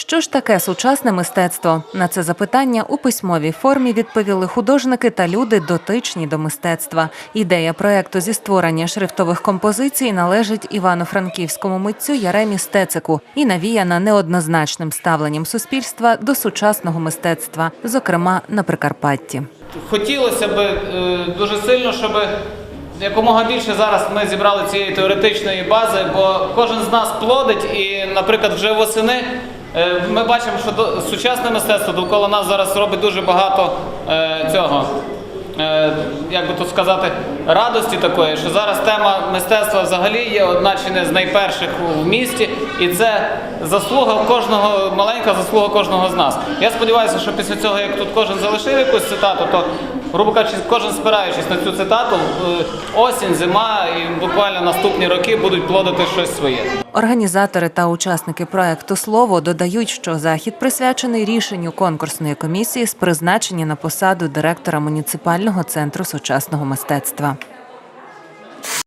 Що ж таке сучасне мистецтво? На це запитання у письмовій формі відповіли художники та люди, дотичні до мистецтва. Ідея проекту зі створення шрифтових композицій належить івано-франківському митцю Яремі Стецику і навіяна неоднозначним ставленням суспільства до сучасного мистецтва, зокрема на Прикарпатті. Хотілося б е, дуже сильно, щоб якомога більше зараз ми зібрали цієї теоретичної бази, бо кожен з нас плодить, і, наприклад, вже восени ми бачимо, що сучасне мистецтво довкола нас зараз робить дуже багато е, цього. е, Як би тут сказати, радості такої, що зараз тема мистецтва взагалі є одна чи не з найперших в місті, і це заслуга кожного, маленька заслуга кожного з нас. Я сподіваюся, що після цього, як тут кожен залишив якусь цитату, то, грубо кажучи, кожен спираючись на цю цитату, е, осінь, зима і буквально наступні роки будуть плодити щось своє. Організатори та учасники проекту Слово додають, що захід присвячений рішенню конкурсної комісії з призначення на посаду директора муніципального центру сучасного мистецтва.